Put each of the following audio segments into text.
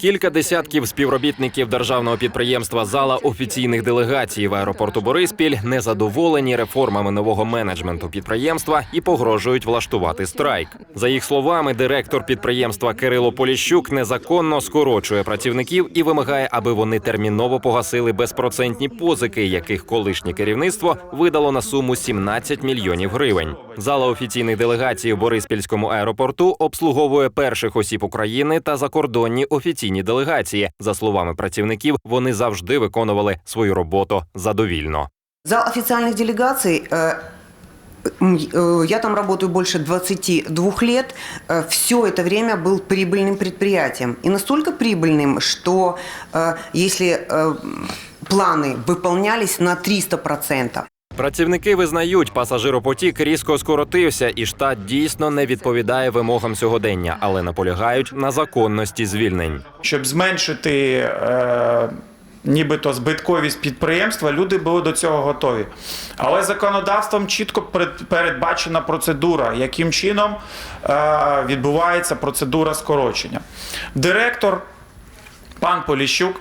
Кілька десятків співробітників державного підприємства зала офіційних делегацій в аеропорту Бориспіль незадоволені реформами нового менеджменту підприємства і погрожують влаштувати страйк. За їх словами, директор підприємства Кирило Поліщук незаконно скорочує працівників і вимагає, аби вони терміново погасили безпроцентні позики, яких колишнє керівництво видало на суму 17 мільйонів гривень. Зала офіційних делегацій у Бориспільському аеропорту обслуговує перших осіб України та закордонні офіційні делегації. За словами працівників, вони завжди виконували свою роботу задовільно. Зал официальных делегаций, э, м, э, я там работаю больше 22 лет, все это время был прибыльным предприятием. И настолько прибыльным, что э, если э, планы выполнялись на 300%, Працівники визнають, пасажиропотік різко скоротився, і штат дійсно не відповідає вимогам сьогодення, але наполягають на законності звільнень. щоб зменшити е, нібито збитковість підприємства, люди були до цього готові. Але законодавством чітко перед- передбачена процедура, яким чином е, відбувається процедура скорочення. Директор, пан Поліщук.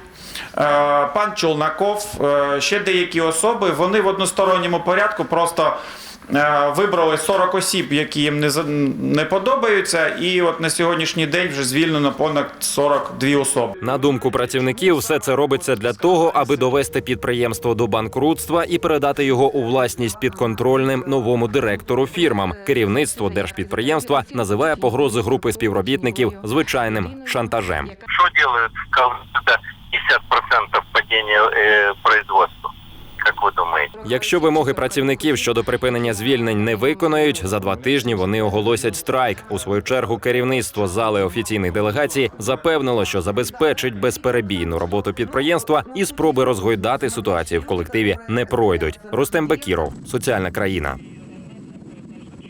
Е, Пан Чолнаков, е, ще деякі особи, вони в односторонньому порядку просто е, вибрали 40 осіб, які їм не, не подобаються, і от на сьогоднішній день вже звільнено понад 42 особи. На думку працівників, все це робиться для того, аби довести підприємство до банкрутства і передати його у власність підконтрольним новому директору фірмам. Керівництво держпідприємства називає погрози групи співробітників звичайним шантажем. делают, когда 50% падения э, производства? Как вы думаете? Якщо вимоги працівників щодо припинення звільнень не виконають, за два тижні вони оголосять страйк. У свою чергу керівництво зали офіційних делегацій запевнило, що забезпечить безперебійну роботу підприємства і спроби розгойдати ситуацію в колективі не пройдуть. Рустем Бекіров, соціальна країна.